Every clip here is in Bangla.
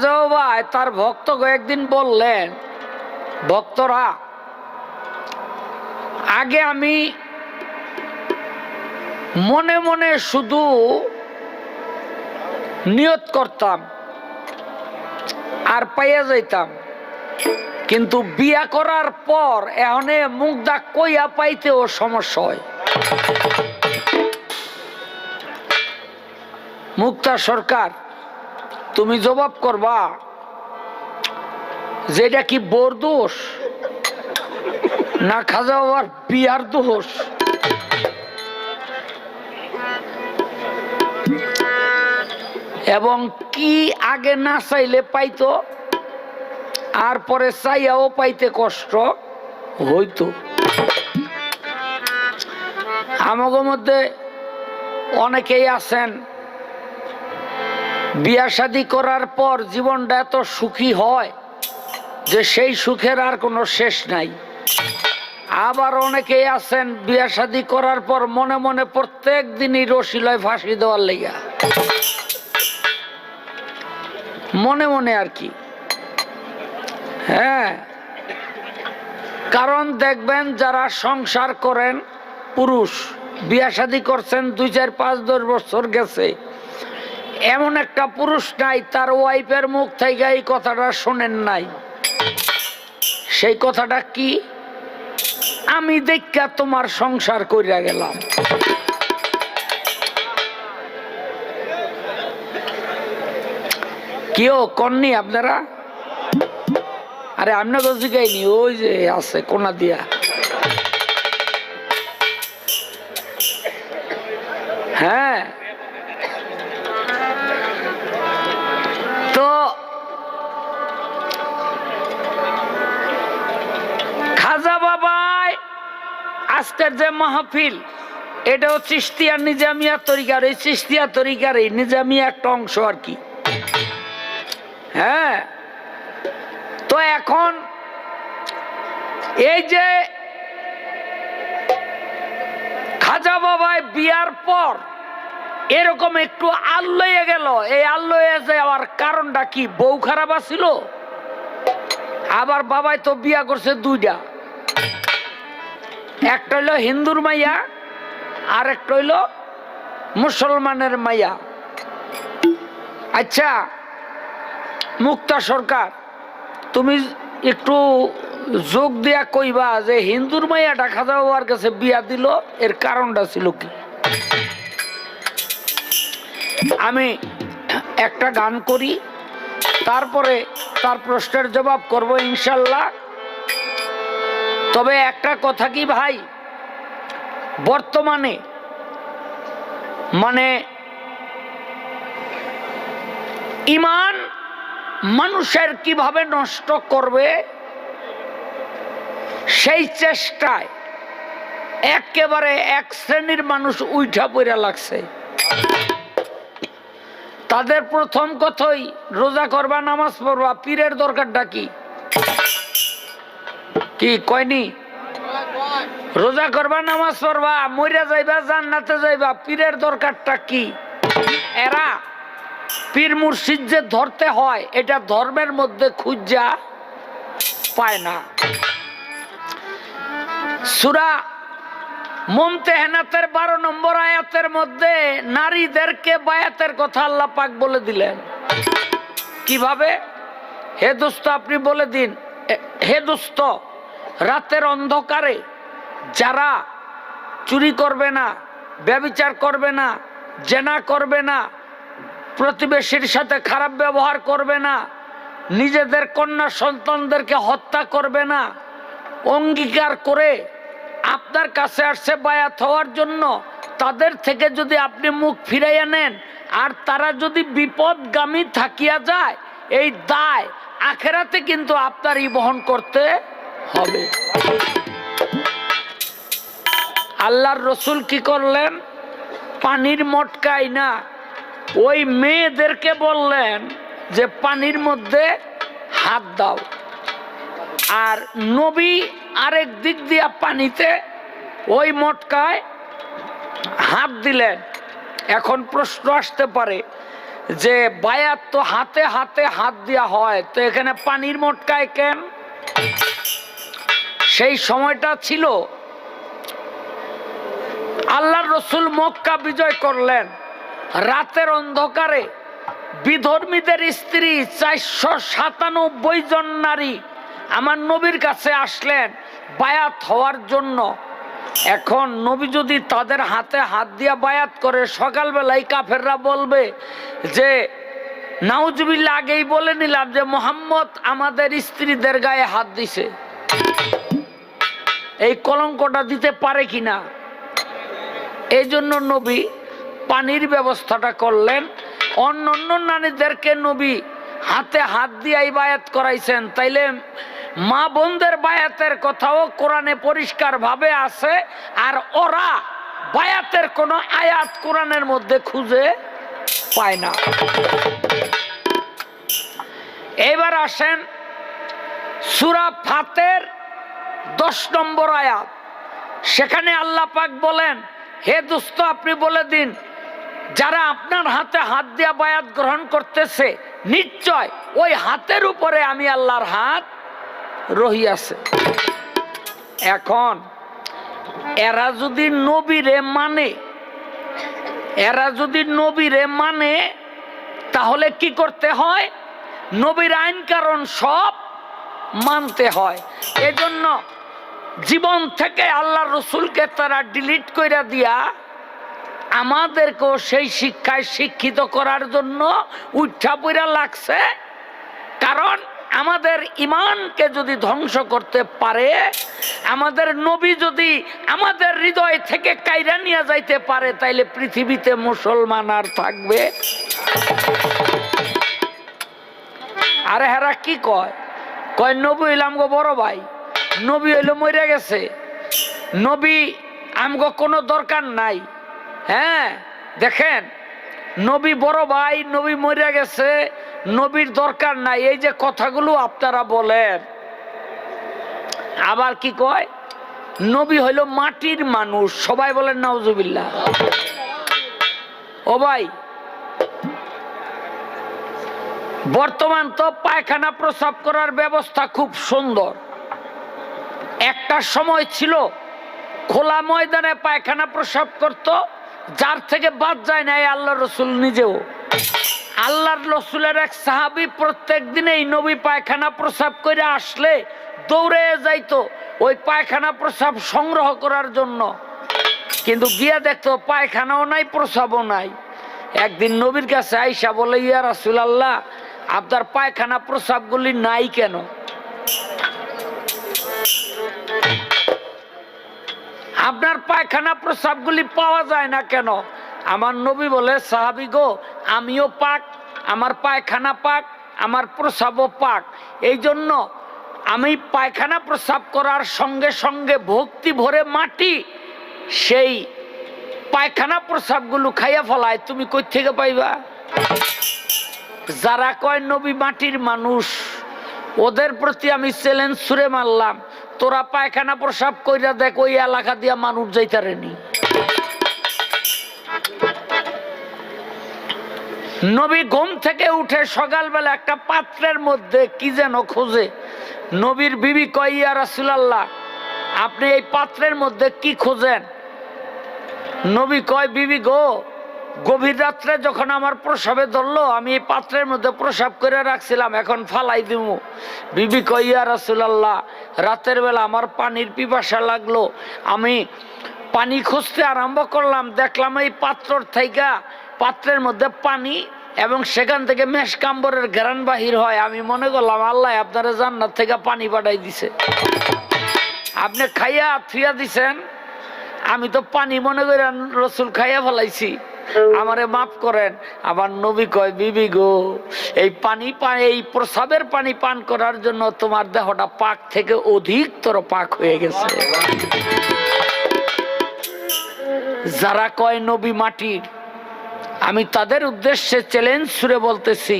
বাবাই তার ভক্ত কয়েকদিন বললেন, ভক্তরা, আগে আমি মনে মনে শুধু নিয়ত করতাম আর পাইয়া যাইতাম। কিন্তু বিয়া করার পর এহনে মুখ দাগ কইয়া পাইতেও সমস্যা হয়। মুক্তা সরকার তুমি জবাব করবা যেটা কি বোর দোষ না খাজা বাবার বিয়ার দোষ? এবং কি আগে না চাইলে পাইতো, আর পরে চাইয়াও পাইতে কষ্ট হইতো? আমাকে মধ্যে অনেকেই আছেন বিয়া শাদি করার পর জীবনটা এত সুখী হয় যে সেই সুখের আর কোনো শেষ নাই। আবার অনেকেই আছেন বিয়া শাদি করার পর মনে মনে প্রত্যেক দিনই রসিলয় ফাঁসি দেওয়ার লেগা। মনে মনে আর কি। হ্যাঁ কারণ দেখবেন যারা সংসার করেন পুরুষ, বিয়া শাদি করছেন দুই চার পাঁচ দশ বছর গেছে এমন একটা পুরুষ নাই, তার ওয়াইফের মুখ থেকে এই কথাটা শোনেন নাই। সেই কথাটা কি? আমি দেখা তোমার সংসার কইরা গেলাম। কেউ কননি আপনারা? আরে আমরা তো জিগাইনি, ওই যে আছে, কোনা দিয়া। হ্যাঁ আজকের যে মাহফিল, এটাও চিস্তিয়া নিজামিয়া তরিকার, এই চিস্তিয়া তরিকার এই নিজামিয়া একটা অংশ আর কি। হ্যাঁ? তো এখন এই যে খাজা বাবাই বিয়ার পর এরকম একটু আল্লয়ে গেল, এই আল্লয়ে যাওয়ার কারণটা কি? বউ খারাপ আছিল? আবার বাবাই তো বিয়া করছে দুইটা। একটা হইল হিন্দুর মাইয়া আর একটা হইল মুসলমানের মাইয়া। আচ্ছা মুক্তা সরকার, তুমি একটু যোগ দিয়া কইবা যে হিন্দুর মাইয়াটা খাজা বাবার কাছে বিয়া দিল, এর কারণটা ছিল কি? আমি একটা গান করি, তারপরে তার প্রশ্নের জবাব করব ইনশাল্লাহ। তবে একটা কথা কি ভাই? বর্তমানে মানে ইমান মানুষের কীভাবে নষ্ট করবে, সেই চেষ্টায় একেবারে এক শ্রেণির মানুষ উইঠা পড়া লাগছে। তাদের প্রথম কথাই, রোজা করবা, নামাজ পড়বা, পীরের দরকারটা কি? কি? কয়নি? রোজা করবা, নামাজ পড়বা, মইরা যাইবা, জান্নাতে যাইবা, পীরের দরকারটা কি? এরা পীর মুর্শিদ যে ধরতে হয়, এটা ধর্মের মধ্যে খুঁজা পায় না। সুরা মমতেহেনাতের বারো নম্বর আয়াতের মধ্যে নারীদেরকে বায়াতের কথা আল্লাহ পাক বলে দিলেন। কীভাবে? হে দোস্ত, আপনি বলে দিন। হে দোস্ত রাতের অন্ধকারে যারা চুরি করবে না, ব্যবিচার করবে না, জেনা করবে না, প্রতিবেশীর সাথে খারাপ ব্যবহার করবে না, নিজেদের কন্যা সন্তানদেরকে হত্যা করবে না, অঙ্গীকার করে আপনার কাছে আসছে বায়াত হওয়ার জন্য, তাদের থেকে যদি আপনি মুখ ফিরাইয়া নেন, আর তারা যদি বিপদগামী থাকিয়া যায়, এই দায় আখেরাতে কিন্তু আপনারই বহন করতে হবে। আল্লাহর রসুল কি করলেন? পানির মটকাই না, ওই মেয়েদেরকে বললেন যে, পানির মধ্যে হাত দাও। আর নবী আরেক দিক দিয়া পানিতে ওই মটকায় হাত দিলেন। এখন প্রশ্ন আসতে পারে যে, বায়াত তো হাতে হাতে হাত দেওয়া হয়, তো এখানে পানির মোটকায় কেন? সময়টা ছিল আল্লাহ রসুল মক্কা বিজয় করলেন। রাতের অন্ধকারে বিধর্মীদের স্ত্রী চারশো সাতানব্বই জন নারী আমার নবীর কাছে আসলেন বায়াত হওয়ার জন্য। এখন নবী যদি তাদের হাতে হাত দিয়া বায়াত করে, সকালবেলায় কাফেররা বলবে যে নাউজুবিল্লা আগেই বলে নিলাম যে, মোহাম্মদ আমাদের স্ত্রীদের গায়ে হাত দিছে। এই কলঙ্কটা দিতে পারে কিনা? এই জন্য নবী পানির ব্যবস্থাটা করলেন। অন্য অন্য নারীদেরকে নবী হাতে হাত দিয়াই বায়াত করাইছেন। তাইলে মা বোনদের বায়াতের কথাও কোরআনে পরিষ্কার ভাবে আছে, আর ওরা বায়াতের কোনো আয়াত কোরআনের মধ্যে খুঁজে পায় না। এবার আসেন সুরা ফাতের দশ নম্বর আয়াত। সেখানে আল্লাহ পাক বলেন, হে দোস্ত, আপনি বলে দিন, যারা আপনার হাতে হাত দিয়া বায়াত গ্রহণ করতেছে, নিশ্চয় ওই হাতের উপরে আমি আল্লাহর হাত রহিয়াছে। এখন, এরা যদি নবীরে মানে এরা যদি নবীরে মানে তাহলে কি করতে হয়? নবীর আইন কারণ সব মানতে হয়। এজন্য জীবন থেকে আল্লাহ রসুলকে তারা ডিলিট করে দিয়া আমাদেরকেও সেই শিক্ষায় শিক্ষিত করার জন্য উঠা পইরা লাগছে। কারণ আমাদের ইমানকে যদি ধ্বংস করতে পারে, আমাদের নবী যদি আমাদের হৃদয় থেকে কাইরা নিয়ে যাইতে পারে, তাইলে পৃথিবীতে মুসলমান আর থাকবে। আরে হেরা কি কয়? কয়, নবী হইলাম গো বড় ভাই, নবী হইল মরে গেছে। নবী আমগো কোনো দরকার নাই। হ্যাঁ দেখেন, নবী বড় ভাই, নবী মরে গেছে, নবীর দরকার নাই। এই যে কথাগুলো আপনারা বলেন, আবার কি কয়, নবী হইল মাটির মানুষ। সবাই বলেন, নাউজুবিল্লাহ। ও ভাই বর্তমান তো পায়খানা প্রসাব করার ব্যবস্থা খুব সুন্দর। একটা সময় ছিল, খোলা ময়দানে পায়খানা প্রসাব করত, যার থেকে বাদ যায় না এই আল্লাহ রসুল নিজেও। আল্লাহর রসুলের এক সাহাবি প্রত্যেক দিনেই নবী পায়খানা প্রসাব করে আসলে দৌড়ে যাইতো, ওই পায়খানা প্রসাব সংগ্রহ করার জন্য। কিন্তু গিয়া দেখতো পায়খানাও নাই, প্রসাবও নাই। একদিন নবীর কাছে আইসা বলে, ইয়া রাসুল আল্লাহ আপনার পায়খানা প্রসাবগুলি নাই কেন? আপনার পায়খানা প্রসাবগুলি পাওয়া যায় না কেন? আমার নবী বলে, সাহাবি গো, আমিও পাক, আমার পায়খানা পাক, আমার প্রসাবও পাক। এই জন্য আমি পায়খানা প্রসাব করার সঙ্গে সঙ্গে ভক্তি ভরে মাটি, সেই পায়খানা প্রসাবগুলো খাইয়া ফলায় তুমি কই থেকে পাইবা? যারা কয় নবী মাটির মানুষ, ওদের প্রতি আমি চ্যালেঞ্জ ছুড়ে মারলাম। তোরা পায়খানা প্রসাব কইরা দেখ, ওই এলাকা দিয়া মানুষ যাইতারেনি নবী ঘুম থেকে উঠে সকালবেলা একটা পাত্রের মধ্যে কি যেন খোঁজে। নবীর বিবি কয়, ইয়া রাসুলাল্লাহ, আপনি এই পাত্রের মধ্যে কি খোঁজেন? নবী কয়, বিবি গো গভীর রাত্রে যখন আমার প্রসাবে ধরলো, আমি এই পাত্রের মধ্যে প্রসাব করে রাখছিলাম, এখন ফালাই দিব বিবি কইয়া রাসুলাল্লাহ, রাতের বেলা আমার পানির পিপাসা লাগল। আমি পানি খুঁজতে আরম্ভ করলাম, দেখলাম এই পাত্রর থেকে পাত্রের মধ্যে পানি এবং সেখান থেকে মেষ কাম্বরের ঘেরান বাহির হয়। আমি মনে করলাম, আল্লাহ আপনারা জান্নাত থেকে পানি পাঠাই দিছে। আপনি খাইয়া থুইয়া দিছেন, আমি তো পানি মনে করে রসুল খাইয়া ফেলাইছি। আমারে মাফ করেন। আমার নবী কয়, বিবি গো, এই পানি এই প্রসাবের পানি পান করার জন্য তোমার দেহটা পাক থেকে অধিকতর পাক হয়ে গেছে। যারা কয়, নবী মাটির আমি তাদের উদ্দেশ্যে চ্যালেঞ্জ ছুড়ে বলতেছি,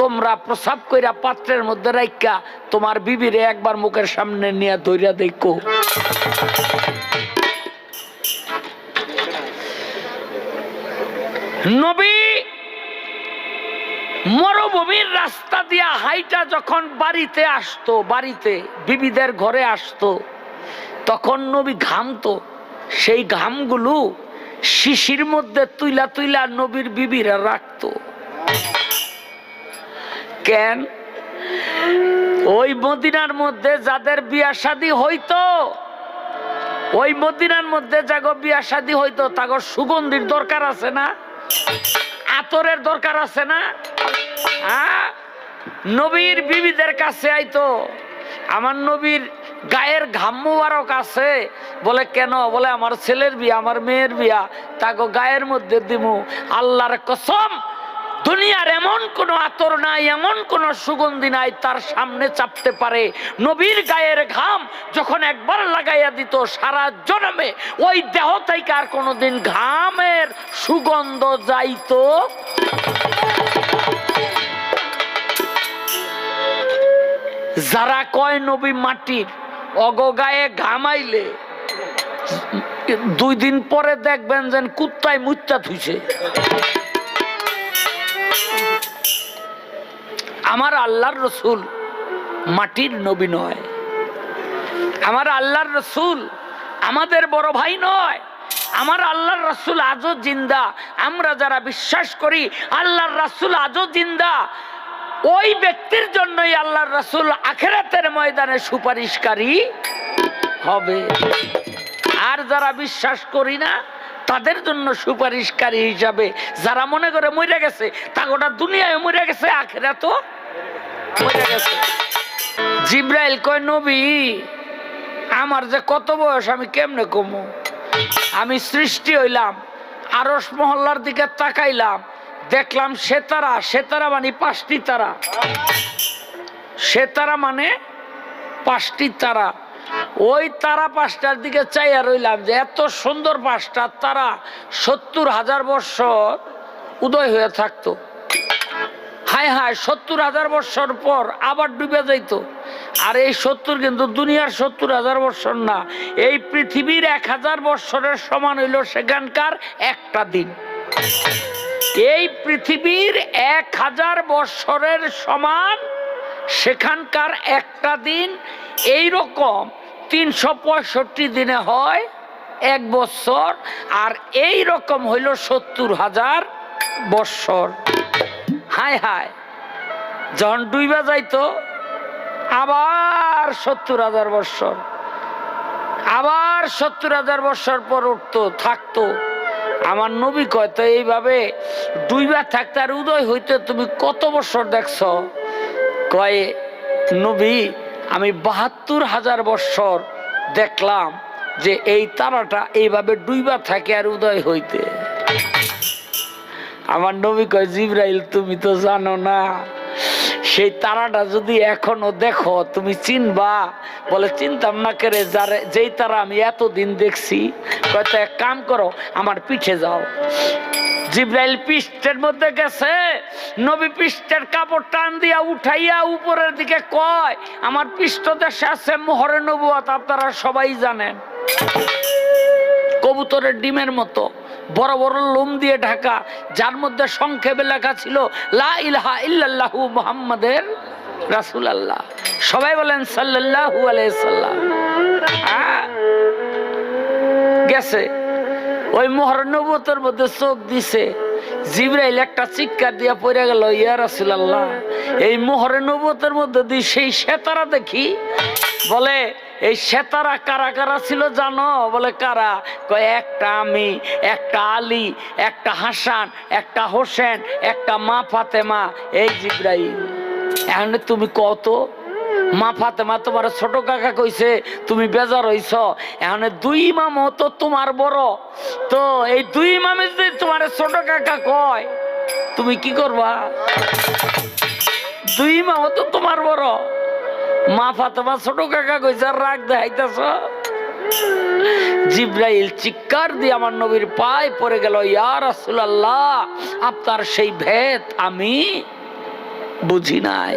তোমরা প্রসাব কইরা পাত্রের মধ্যে রাইকা তোমার বিবিরে একবার মুখের সামনে নিয়ে ধইরা দেখো। নবী মরুভূমির রাস্তা দিয়া হাইটা যখন বাড়িতে আসতো, বাড়িতে বিবিদের ঘরে আসতো, তখন নবী ঘামতো। সেই ঘামগুলো শিশির মধ্যে তুইলা তুইলা নবীর বিবিরা রাখতো। কেন? ওই মদিনার মধ্যে যাদের বিয়া শাদী হইতো, ওই মদিনার মধ্যে যাগো বিয়া শাদী হইতো, তাগো সুগন্ধির দরকার আছে না? আতরের দরকার আছে না? হ্যাঁ নবীর বিবিদের কাছে আইতো, আমার নবীর গায়ের ঘাম মুবারক আছে। বলে, কেন? বলে, আমার ছেলের বিয়া, আমার মেয়ের বিয়া তাকে গায়ের মধ্যে দিমু। আল্লাহর কসম দুনিয়ার এমন কোন আতর নাই, এমন কোন সুগন্ধি নাই, তার সামনে চাপতে পারে নবীর গায়ের ঘাম যখন একবার লাগাইয়া দিত সারা জন্মে, ওই দেহ থেকে আর কোনোদিন ঘামের সুগন্ধ যাইত যারা কয় নবী মাটির অগগায়ে ঘামাইলে, দুই দিন পরে দেখবেন যেন কুত্তায় মুত্তা থুইছে আমার আল্লাহর রসুল মাটির নবী নয়। আমার আল্লাহর রসুল আমাদের বড় ভাই নয়। আমার আল্লাহর রসুল আজও জিন্দা। আমরা যারা বিশ্বাস করি, আল্লাহর রসুল আজও জিন্দা। ওই ব্যক্তির জন্যই আল্লাহর রসুল আখেরাতের ময়দানে সুপারিশকারী হবে। আর যারা বিশ্বাস করি না, তাদের জন্য সুপারিশকারী হিসাবে যারা মনে করে মরে গেছে, তা গোটা দুনিয়ায় মরে গেছে আখেরা তো জিব্রাইল কয়, নবী, আমার যে কত বয়স, আমি কেমনে কমু? আমি সৃষ্টি হইলাম আরস মহল্লার দিকে তাকাইলাম, দেখলাম সেতারা সেতারা মানে পাঁচটি তারা। সেতারা মানে পাঁচটি তারা। ওই তারা পাঁচটার দিকে চাইয়া রইলাম যে, এত সুন্দর পাঁচটা তারা সত্তর হাজার বছর উদয় হয়ে থাকতো। হায় হায়, সত্তর হাজার বছর পর আবার ডুবে যাইতো। আর এই সত্তর কিন্তু দুনিয়ার সত্তর হাজার বছর না, এই পৃথিবীর এক হাজার বছরের সমান হইল সেখানকার একটা দিন। এই পৃথিবীর এক হাজার বছরের সমান সেখানকার একটা দিন, এই রকম তিনশো পঁয়ষট্টি দিনে হয় এক বছর আর এই রকম হইল সত্তর হাজার বৎসর। হায় হায়। যখন ডুইবা যাইতো, আবার সত্তর হাজার বৎসর, আবার সত্তর হাজার বৎসর পর উঠতো, থাকতো। আমার নবী কয়, তো এইভাবে ডুইবা থাকতে আর উদয় হইতে তুমি কত বছর দেখছ? কয়ে, নবী, আমি বাহাত্তর হাজার বৎসর দেখলাম যে এই তারাটা এইভাবে ডুইবা থাকে আর উদয় হইতে। আমার নবী কয়, জিব্রাইল, তুমি তো জানো না। সেই তারাটা যদি এখনও দেখো, তুমি চিনবা। বলে, চিনতাম না কেরে যারে, যেই তারা আমি এতদিন দেখছি। কয়তো এক কাম করো, আমার পিঠে যাও। জিব্রাইল পৃষ্ঠের মধ্যে গেছে। নবী পৃষ্ঠের কাপড় টান দিয়া উঠাইয়া উপরের দিকে কয়, আমার পৃষ্ঠ দেশে আছে মোহরে নবুয়াত, আপনারা সবাই জানেন। কবুতরের ডিমের মতো। বড় বড় লোম দিয়ে ঢাকা, যার মধ্যে সংক্ষেপে লেখা ছিল, লা ইলাহা ইল্লাল্লাহু মুহাম্মাদের রাসূল আল্লাহ সবাই বলেন, সাল্লাল্লাহু আলাইহি সাল্লাম। হ্যাঁ? গেছে। ওই মোহর নবুয়তের মধ্যে চোখ দিছে। জিব্রাইল একটা চিৎকার দিয়া পড়ে গেল, ইয়া রাসুল আল্লাহ এই মোহরে নবুয়তের মধ্যে দিয়ে সেই সেতারা দেখি, বলে এই সেতারা কারা কারা ছিল জানো? বলে কারা? কয়, একটা আমি, একটা আলী, একটা হাসান, একটা হোসেন, একটা মা ফাতেমা। এই জিব্রাইল, এখন তুমি কত? মা ফাতেমা তোমার ছোট কাকা কইছে, তুমি বেজার হইছ। এখন দুই ইমাম তো তোমার বড়। তো এই দুই ইমামে যদি তোমার ছোট কাকা কয়, তুমি কি করবা? দুই ইমাম তো তোমার বড়। মা ফাতেমা ছোট কাকা কইছে, রাগ দেখাইতেছ? জিব্রাইল চিৎকার দিয়ে আমার নবীর পায়ে পড়ে গেল, ইয়া রাসূলুল্লাহ, আপনার সেই ভেদ আমি বুঝি নাই।